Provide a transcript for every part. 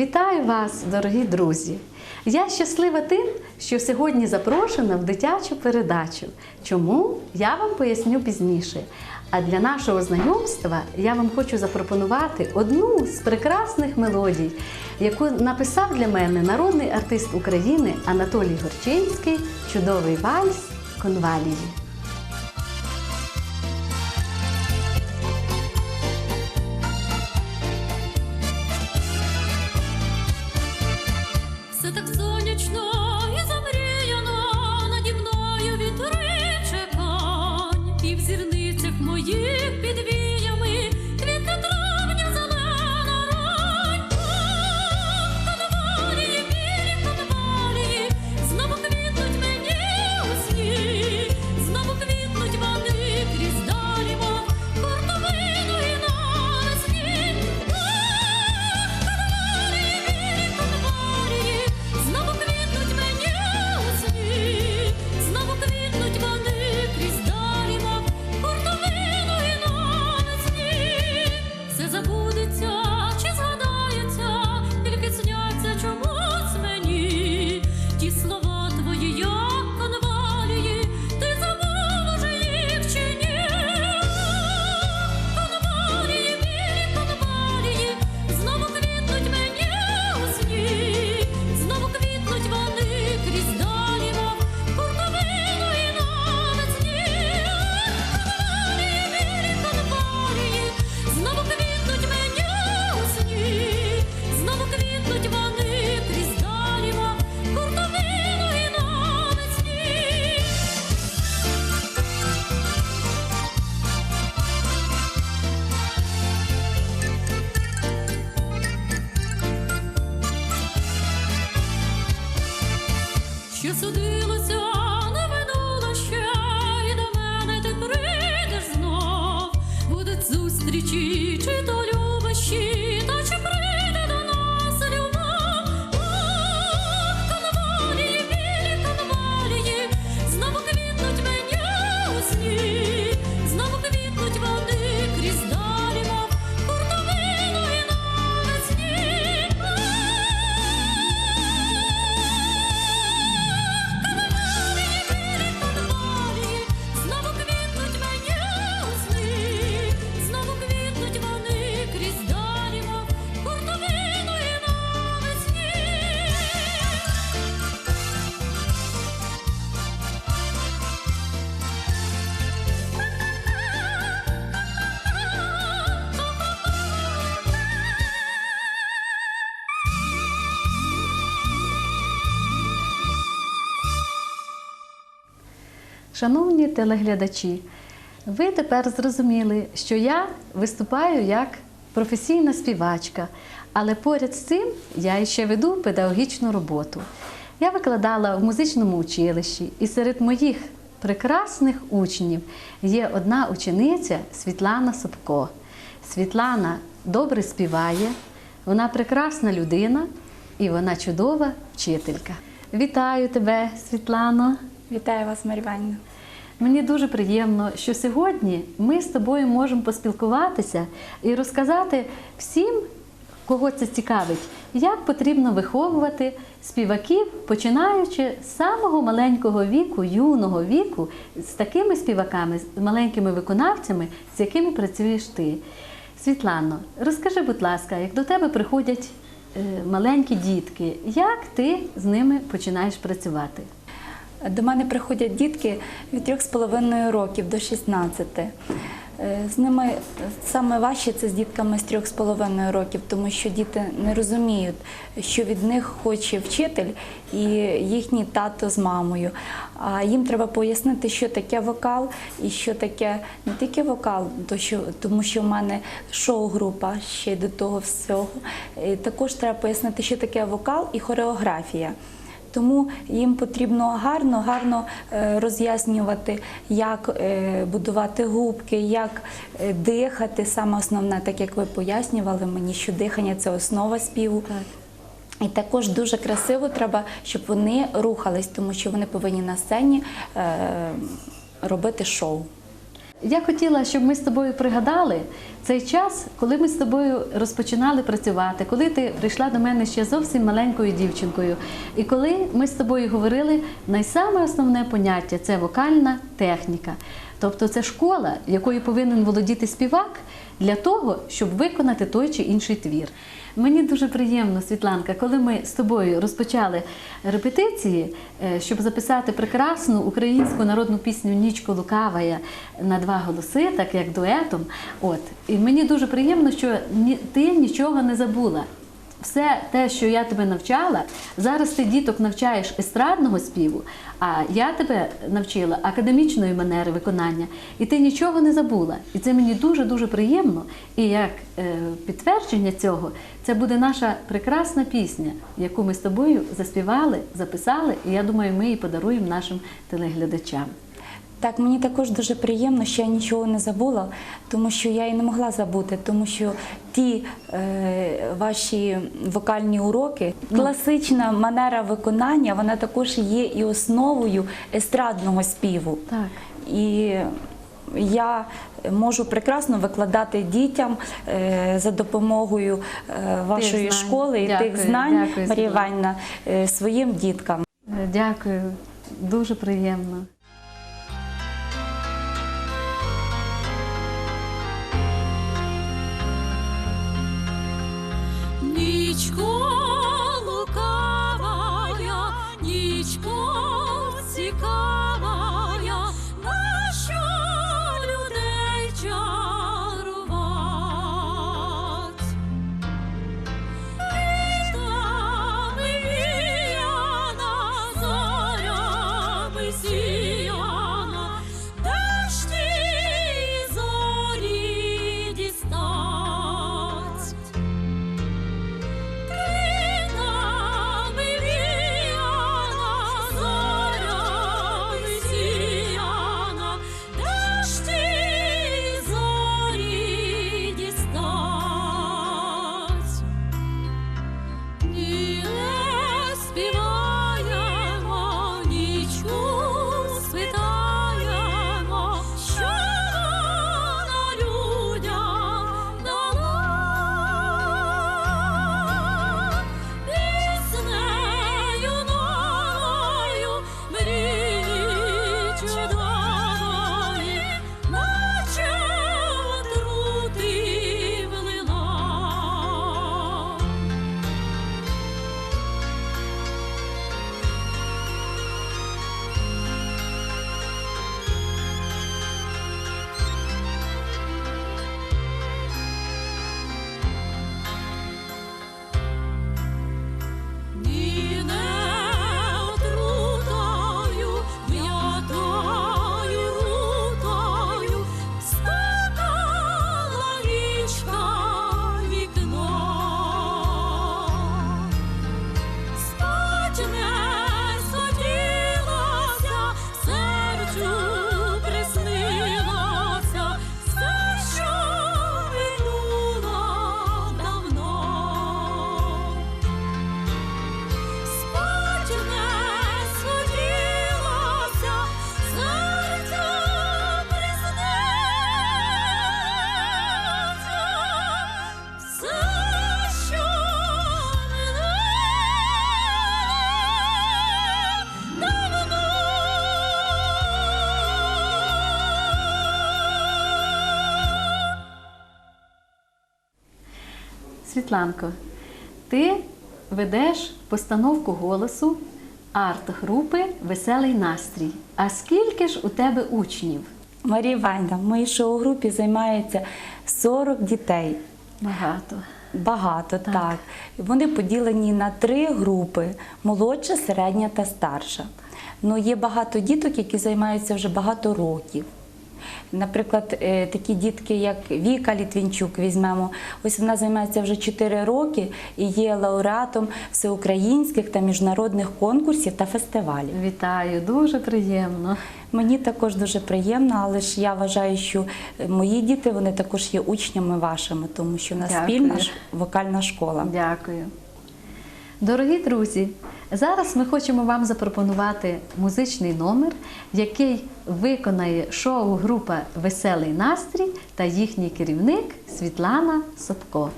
Вітаю вас, дорогі друзі! Я щаслива тим, що сьогодні запрошена в дитячу передачу. Чому я вам поясню пізніше. А для нашого знайомства я вам хочу запропонувати одну з прекрасних мелодій, яку написав для мене народний артист України Анатолій Горчинський чудовий вальс конвалії. Шановні телеглядачі, ви тепер зрозуміли, що я виступаю як професійна співачка, але поряд з цим я ще веду педагогічну роботу. Я викладала в музичному училищі, і серед моїх прекрасних учнів є одна учениця Світлана Собко. Світлана добре співає, вона прекрасна людина і вона чудова вчителька. Вітаю тебе, Світлано! Вітаю вас, Маріванна. Мені дуже приємно, що сьогодні ми з тобою можемо поспілкуватися і розказати всім, кого це цікавить, як потрібно виховувати співаків, починаючи з самого маленького віку, юного віку, з такими співаками, з маленькими виконавцями, з якими працюєш ти. Світлано, розкажи, будь ласка, як до тебе приходять е, маленькі дітки, як ти з ними починаєш працювати? До мене приходять дітки від 3,5 років до 16. Е, З ними саме важче це з дітками з 3,5 років, тому що діти не розуміють, що від них хоче вчитель і їхній тато з мамою. А їм треба пояснити, що таке вокал і що таке не тільки вокал, тому що в мене шоу-група ще й до того всього. І також треба пояснити, що таке вокал і хореографія. Тому їм потрібно гарно, гарно е, роз'яснювати, як е, будувати губки, як е, дихати. Саме основне, так як ви пояснювали мені, що дихання це основа співу. І також дуже красиво треба, щоб вони рухались, тому що вони повинні на сцені робити шоу. Я хотіла, щоб ми з тобою пригадали цей час, коли ми з тобою розпочинали працювати, коли ти прийшла до мене ще зовсім маленькою дівчинкою. І коли ми з тобою говорили, найсаме основне поняття це вокальна техніка. Тобто це школа, якою повинен володіти співак для того, щоб виконати той чи інший твір. Мені дуже приємно, Світланка, коли ми з тобою розпочали репетиції, е, щоб записати прекрасну українську народну пісню Нічко лукавая на два голоси, так як дуетом. От і мені дуже приємно, що ти нічого не забула. Все те, що я тебе навчала, зараз ти діток навчаєш естрадного співу, а я тебе навчила академічної манери виконання, і ти нічого не забула. І це мені дуже дуже приємно. І як е, підтвердження цього, це буде наша прекрасна пісня, яку ми з тобою заспівали, записали, і я думаю, ми її подаруємо нашим телеглядачам. Так, мені також дуже приємно, що я нічого не забула, тому що я і не могла забути, тому що ті е, ваші вокальні уроки, класична манера виконання, вона також є і основою естрадного співу. Так. І я можу прекрасно викладати дітям е, за допомогою е, вашої знань. школи і Дякую, тих знань, дякую, Марія Іванівна, е, своїм діткам. Дякую, дуже приємно. Нічко Світланко, ти ведеш постановку голосу арт-групи Веселий настрій. А скільки ж у тебе учнів? Марія Іванівна, в моїй шоу-групі займається 40 дітей. Багато. Багато, так. Вони поділені на три групи: молодша, середня та старша. Ну, є багато діток, які займаються вже багато років. Наприклад, е, такі дітки, як Віка Літвінчук, візьмемо. Ось вона займається вже 4 роки і є лауреатом всеукраїнських та міжнародних конкурсів та фестивалів. Вітаю, дуже приємно. Мені також дуже приємно, але ж я вважаю, що е, мої діти вони також є учнями вашими, тому що в нас Дякую. спільна вокальна школа. Дякую. Дорогі друзі, Зараз ми хочемо вам запропонувати музичний номер, який виконає шоу-група Веселий настрій та їхній керівник Світлана Собко.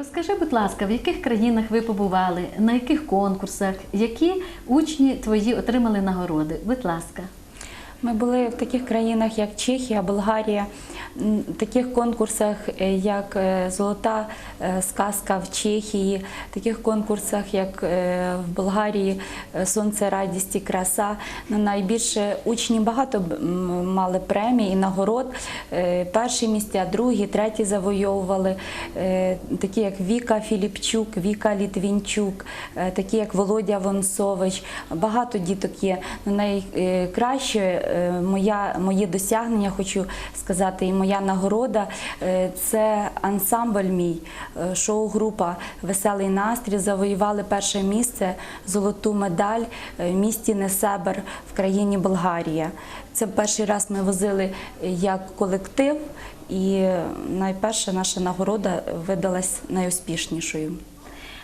Розкажи, будь ласка, в яких країнах ви побували, на яких конкурсах, які учні твої отримали нагороди? Будь ласка. Ми були в таких країнах, як Чехія, Болгарія, м, таких конкурсах, е, як е, Золота е, сказка в Чехії, таких конкурсах, як е, в Болгарії е, Сонце, радість і краса. Ну, найбільше учні багато мали премій і нагород. Е, Перші місця, другі, треті завойовували. Е, Такі як Віка Філіпчук, Віка Літвінчук, е, такі як Володя Вонсович. Багато діток є. Ну, Найкраще е, моя, моє досягнення, хочу сказати, і моя нагорода е, це ансамбль мій, е, шоу-група Веселий настрій завоювали перше місце, золоту медаль е, в місті Несебер в країні Болгарія. Це перший раз ми возили е, як колектив, і е, найперша наша нагорода видалась найуспішнішою.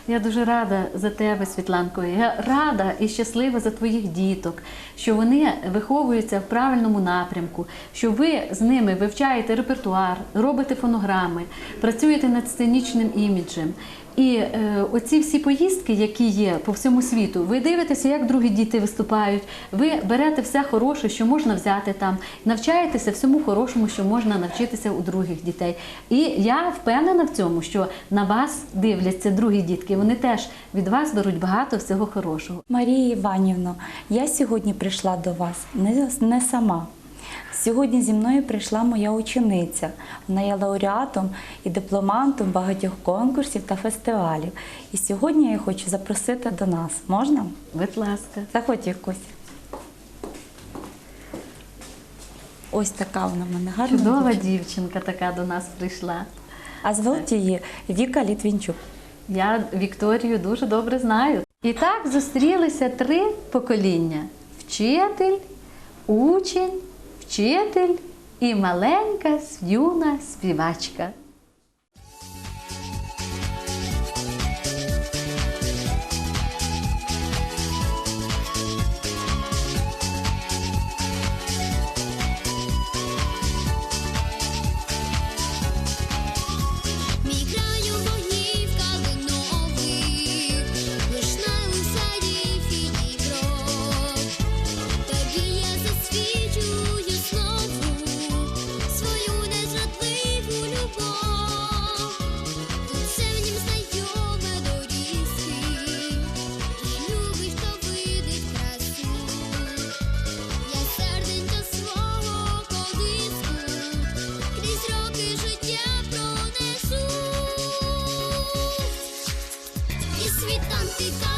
Я дуже рада за тебе, Світланко. Я рада і щаслива за твоїх діток, що вони виховуються в правильному напрямку, що ви з ними вивчаєте репертуар, робите фонограми, працюєте над сценічним іміджем. І е, оці всі поїздки, які є по всьому світу, ви дивитеся, як другі діти виступають. Ви берете все хороше, що можна взяти там, навчаєтеся всьому хорошому, що можна навчитися у других дітей. І я впевнена в цьому, що на вас дивляться другі дітки. Вони теж від вас беруть багато всього хорошого. Марія Іванівно, я сьогодні прийшла до вас не, не сама. Сьогодні зі мною прийшла моя учениця. Вона є лауреатом і дипломантом багатьох конкурсів та фестивалів. І сьогодні я її хочу запросити до нас. Можна? Будь ласка. Заходь якусь. Ось така вона в мене гарна. Чудова дівчинка. дівчинка така до нас прийшла. А звуть її Віка Літвінчук. Я Вікторію дуже добре знаю. І так зустрілися три покоління: вчитель, учень, вчитель і маленька юна співачка. Romanticón.